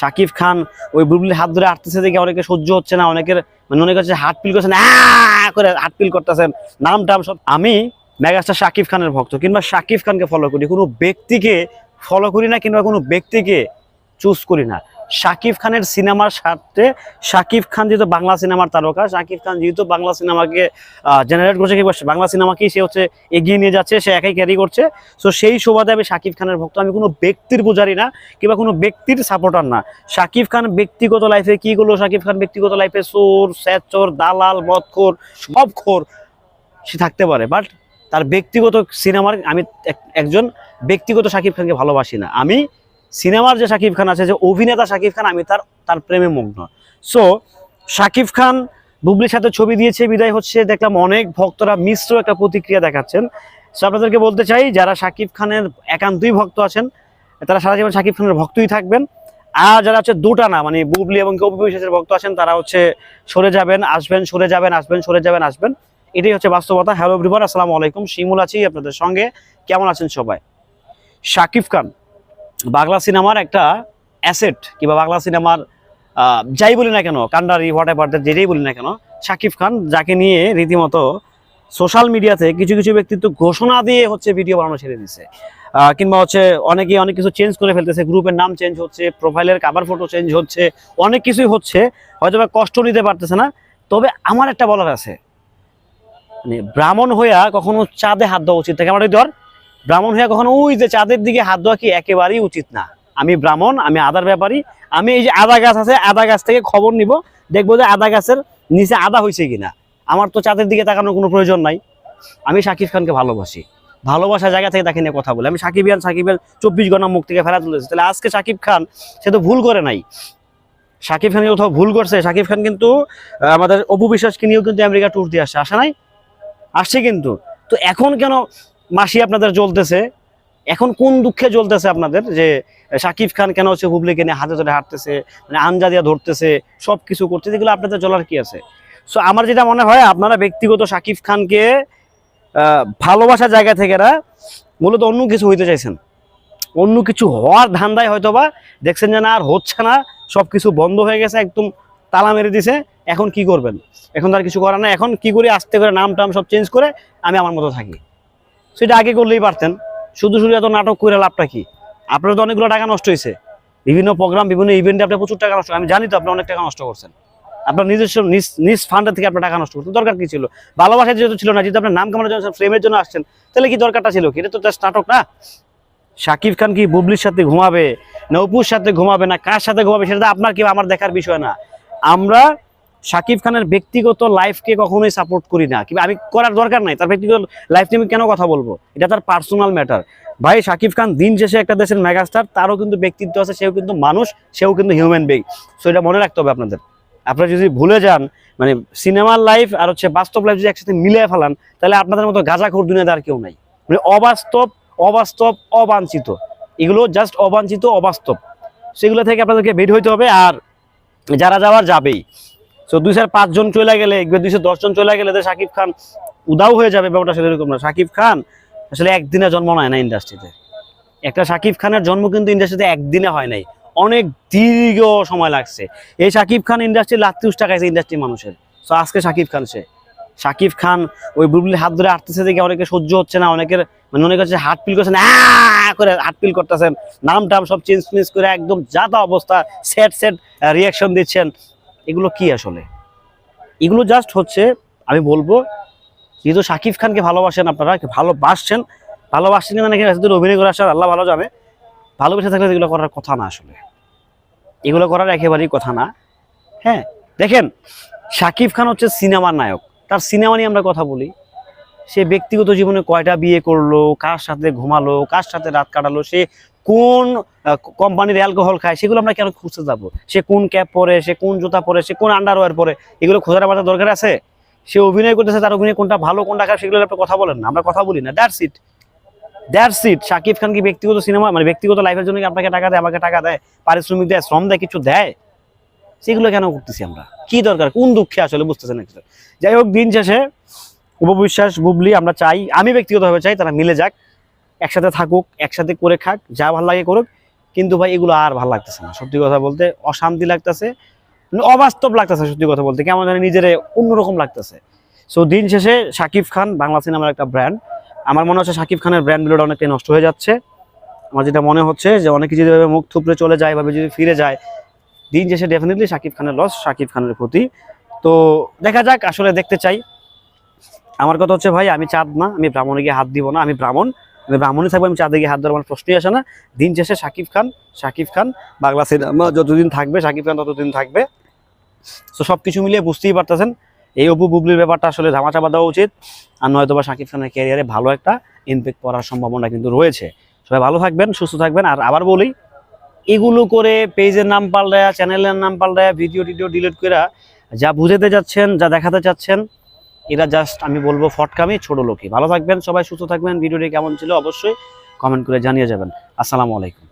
শাকিব খান ওই বুলবুলির হাত ধরে হাঁটতেছে দেখে অনেকে সহ্য হচ্ছে না, অনেকের মানে অনেক হচ্ছে হার্ট ফিল করছেন করে হার্ট পিল করতেছেন। নাম টাম সব আমি মেগাস্টার শাকিব খানের ভক্ত, কিংবা শাকিব খানকে ফলো করি। কোনো ব্যক্তিকে ফলো করি না, কিংবা কোনো ব্যক্তিকে চুজ করি না। শাকিব খানের সিনেমার সাথে শাকিব খান যেহেতু বাংলা সিনেমার তারকা, শাকিব খান যেহেতু বাংলা সিনেমাকে জেনারেট করছে কিংবা বাংলা সিনেমাকেই সে হচ্ছে এগিয়ে নিয়ে যাচ্ছে, সে একাই ক্যারি করছে। সো সেই সুবাদে আমি শাকিব খানের ভক্ত। আমি কোনো ব্যক্তির পূজারি না, কিংবা কোনো ব্যক্তির সাপোর্টার না। শাকিব খান ব্যক্তিগত লাইফে কি করল? শাকিব খান ব্যক্তিগত লাইফে চোর স্যাচোর দালাল সব খোর সে থাকতে পারে। বাট তার ব্যক্তিগত সিনেমার আমি এক- একজন ব্যক্তিগত শাকিব খানকে ভালোবাসি না। আমি সিনেমার যে শাকিব খান আছে, যে অভিনেতা শাকিব খান, আমি তার তার প্রেমে মগ্ন। সো শাকিব খান বুবলির সাথে ছবি দিয়েছে, বিদায় হচ্ছে, দেখলাম অনেক ভক্তরা মিশ্র একটা প্রতিক্রিয়া দেখাচ্ছেন। সো আপনাদেরকে বলতে চাই, যারা শাকিব খানের একান্তই ভক্ত আছেন, তারা সারা জীবন শাকিব খানের ভক্তই থাকবেন। আর যারা হচ্ছে দুটা না মানে বুবলি এবং অপু বিশ্বাসের ভক্ত আছেন, তারা হচ্ছে সরে যাবেন, আসবেন, সরে যাবেন, আসবেন, সরে যাবেন, আসবেন। এটাই হচ্ছে বাস্তবতা। হ্যালো এভরিওয়ান আসসালামু আলাইকুম। শিমুল আছি আপনাদের সঙ্গে। কেমন আছেন সবাই? শাকিব খান বাংলা সিনেমার একটা অ্যাসেট কিংবা বাংলা সিনেমার যাই বলি না কেন কান্ডারি হোয়াট এভার যেটাই বলি না কেন শাকিব খান যাকে নিয়ে রীতিমতো সোশ্যাল মিডিয়াতে কিছু কিছু ব্যক্তিত্ব ঘোষণা দিয়ে হচ্ছে ভিডিও বানানো ছেড়ে আহ, কিংবা হচ্ছে অনেকে অনেক কিছু চেঞ্জ করে ফেলতেছে গ্রুপের নাম চেঞ্জ হচ্ছে প্রোফাইলের কাভার ফটো চেঞ্জ হচ্ছে অনেক কিছুই হচ্ছে হয়তো বা কষ্ট নিতে পারতেছে না। তবে আমার একটা বলার আছে মানে ব্রাহ্মণ হইয়া কখনো চাঁদে হাত দেওয়া উচিত থাকে আমার ধর ব্রাহ্মণ হইয়া কখনো, ওই যে চাঁদের দিকে হাত দেওয়া কি একেবারেই উচিত না? আমি ব্রাহ্মণ, আমি আদার ব্যাপারী। আমি এই যে আদা গাছ আছে, আদা গাছ থেকে খবর নিব, দেখব যে আদা গাছের নিচে আদা হয়েছে কিনা। আমার তো চাঁদের দিকে তাকানোর কোনো প্রয়োজন নাই। আমি শাকিব খানকে ভালোবাসি। ভালোবাসার জায়গা থেকে তাকে নিয়ে কথা বলি। আমি সাকিবিয়ান সাকিবের চব্বিশ ঘণ্টা মুখ থেকে ফেরা তুলেছি। তাহলে আজকে শাকিব খান, সে তো ভুল করে নাই। শাকিব খান কোথাও ভুল করছে শাকিব খান কিন্তু আমাদের অপু বিশ্বাসকে নিয়েও কিন্তু আমেরিকা ট্যুর দিয়ে আসছে আসে নাই? আসছে কিন্তু। তো এখন কেন মাসি আপনাদের জ্বলতেছে। এখন কোন দুঃখে জ্বলতেছে আপনাদের? যে শাকিব খান কেন হচ্ছে হুবলিকে নিয়ে হাতে ধরে হাঁটতেছে মানে আঞ্জা দিয়া ধরতেছে সব কিছু করতেছে এগুলো আপনাদের জ্বলার কি আছে? সো আমার যেটা মনে হয় আপনারা ব্যক্তিগত শাকিব খানকে আহ, ভালোবাসার জায়গা থেকে না মূলত অন্য কিছু হইতে চাইছেন। অন্য কিছু হওয়ার ধান্দায় হয়তো বা দেখছেন যে না আর হচ্ছে না সব কিছু বন্ধ হয়ে গেছে একদম তালা মেরে দিছে এখন কি করবেন? এখন তার কিছু করার না এখন কি করি আস্তে করে নাম টাম সব চেঞ্জ করে আমি আমার মতো থাকি। সেটা আগে করলেই পারতেন। শুধু শুধু এত নাটক করে লাভটা কি? আপনার তো অনেকগুলো টাকা নষ্ট হয়েছে বিভিন্ন প্রোগ্রাম বিভিন্ন ইভেন্টে আপনি প্রচুর টাকা নষ্ট আমি জানি তো আপনি অনেক টাকা নষ্ট করছেন। আপনার নিজস্ব নিজ নিজ ফান্ডের থেকে আপনার টাকা নষ্ট করছেন। দরকার কি ছিল? ভালোবাসা যেহেতু ছিল না, যেহেতু আপনার নাম কামানোর জন্য ফ্রেমের জন্য আসছেন, তাহলে কি দরকারটা ছিল কি? এটা তো জাস্ট নাটক না। শাকিব খান কি বুবলির সাথে ঘুমাবে? না অপুর সাথে ঘুমাবে না? কার সাথে ঘুমাবে? সেটা আপনার কি আমার দেখার বিষয় না। আমরা শাকিব খানের ব্যক্তিগত লাইফকে কখনোই সাপোর্ট করি না। কিংবা আমি করার দরকার নাই, তার ব্যক্তিগত লাইফ নিয়ে আমি কেন কথা বলব? এটা তার পার্সোনাল ম্যাটার ভাই শাকিব খান দিন শেষে একটা দেশের মেগাস্টার তারও কিন্তু ব্যক্তিত্ব আছে, সেও কিন্তু মানুষ, সেও কিন্তু হিউম্যান বিং সো এটা মনে রাখতে হবে আপনাদের। আপনারা যদি ভুলে যান মানে সিনেমার লাইফ আর হচ্ছে বাস্তব লাইফ যদি একসাথে মিলিয়ে ফেলান, তাহলে আপনাদের মতো গাঁজাখোর দুনিয়াতে আর কেউ নাই। মানে অবাস্তব অবাস্তব, অবাঞ্ছিত। এগুলো জাস্ট অবাঞ্ছিত, অবাস্তব। সেগুলো থেকে আপনাদেরকে বের হইতে হবে, আর যারা যাওয়ার যাবেই। তো দুইশো পাঁচজন চলে গেলে দুইশো দশজন চলে গেলে তো শাকিব খান উদাও হয়ে যাবে, ব্যাপারটা আসলে এরকম না। শাকিব খান আসলে একদিনে জন্ম নেয় না ইন্ডাস্ট্রিতে একটা শাকিব খানের জন্ম কিন্তু ইন্ডাস্ট্রিতে একদিনে হয় নাই। অনেক দীর্ঘ সময় লাগছে। এই শাকিব খান ইন্ডাস্ট্রি লাত্রিশ টাকাইছে ইন্ডাস্ট্রি মানুষের। তো আজকে শাকিব খান সে। শাকিব খান ওই বুবলির হাত ধরে হাঁটতেছে দেখে অনেকে সহ্য হচ্ছে না, অনেকের মানে অনেকে হচ্ছে হার্ট ফিল করছেন করে হার্ট ফিল করতেছেন। নাম টাম সব চেঞ্জ চেঞ্জ করে একদম যাতা অবস্থা সেট সেট রিয়াকশন দিচ্ছেন। এগুলো কি আসলে? এগুলো জাস্ট হচ্ছে, আমি বলব, যেহেতু শাকিব খানকে ভালোবাসেন আপনারা ভালোবাসছেন ভালোবাসছেন মানে যদি অভিনয় করে আসার আল্লাহ ভালো যাবে ভালোবেসে থাকলে এগুলো করার কথা না আসলে। এগুলো করার একেবারেই কথা না। হ্যাঁ দেখেন শাকিব খান হচ্ছে সিনেমার নায়ক। তার সিনেমা নিয়ে আমরা কথা বলি। সে ব্যক্তিগত জীবনে কয়টা বিয়ে করল, কার সাথে ঘুমালো, কার সাথে রাত কাটালো, সে কোন কোম্পানির অ্যালকোহল খায়, সেগুলো আমরা কেন খুঁজতে যাব? সে কোন ক্যাপ পরে, সে কোন জুতা পরে, সে কোন আন্ডারওয়্যার পরে, এগুলো খোঁজার আমাদের দরকার আছে? সে অভিনয় করতেছে, তার অভিনয় কোনটা ভালো, কোনটা খারাপ, সেগুলো আপনি কথা বলেন না, আমরা কথা বলি না that's it that's it Shakib Khan কি ব্যক্তিগত সিনেমা মানে ব্যক্তিগত লাইফের জন্য কি আপনাকে টাকা দেয়, আমাকে টাকা দেয়, পারিশ্রমিক দেয়, শ্রম দেয়, কিছু দেয়? সেগুলো কেন করতেছি আমরা? কি দরকার? কোন দুঃখে আসলে বুঝতেছেন যাই হোক, দিন শেষে উপবিশ্বাস, বুবলি, আমরা চাই, আমি ব্যক্তিগতভাবে চাই তারা মিলে যাক, একসাথে থাকুক, একসাথে করে খাক, যা ভালো লাগে করুক। কিন্তু ভাই, এগুলো আর ভালো লাগতেছে না, সত্যি কথা বলতে অশান্তি লাগতেছে মানে অবাস্তব লাগতেছে সত্যি কথা বলতে, কেমন জানি নিজের অন্যরকম লাগতেছে। সো দিন শেষে শাকিব খান, বাংলা সিনেমার একটা ব্র্যান্ড আমার মনে হচ্ছে শাকিব খানের ব্র্যান্ডগুলোটা অনেকটাই নষ্ট হয়ে যাচ্ছে। আমার যেটা মনে হচ্ছে যে অনেকে এভাবে মুখ থুপড়ে চলে যায় ভাবে যদি ফিরে যায়, দিন শেষে ডেফিনেটলি শাকিব খানের লস শাকিব খানের ক্ষতি। তো দেখা যাক, আসলে দেখতে চাই। আমার কথা হচ্ছে, ভাই, আমি চাঁদ না, আমি ব্রাহ্মণে গিয়ে হাত দিব না, আমি ব্রাহ্মণ, আমি ব্রাহ্মণই থাকব, আমি চাঁদে গিয়ে হাত আমার প্রশ্নই আসে না। দিন শেষে শাকিব খান শাকিব খান, বাংলা সিনেমা যতদিন থাকবে শাকিব খান ততদিন থাকবে। তো সব কিছু মিলিয়ে বুঝতেই পারতেছেন, এই অপু বুবলির ব্যাপারটা আসলে ধামাচাপা দেওয়া উচিত। আর নয়তো বা শাকিব খানের ক্যারিয়ারে ভালো একটা ইমপ্যাক্ট পড়ার সম্ভাবনা কিন্তু রয়েছে। সবাই ভালো থাকবেন, সুস্থ থাকবেন। আর আবার বলি, এগুলো করে পেজের নাম পাল্টায়া চ্যানেলের নাম পাল্টায়া ভিডিও টিডিও ডিলিট করে যা বুঝাতে যাচ্ছেন, যা দেখাতে চাচ্ছেন এরা জাস্ট আমি বলব ফটকামি, ছোট লোকই। ভালো থাকবেন, সবাই সুস্থ থাকবেন। ভিডিওটি কেমন ছিল অবশ্যই কমেন্ট করে জানিয়ে যাবেন। আসসালামু আলাইকুম।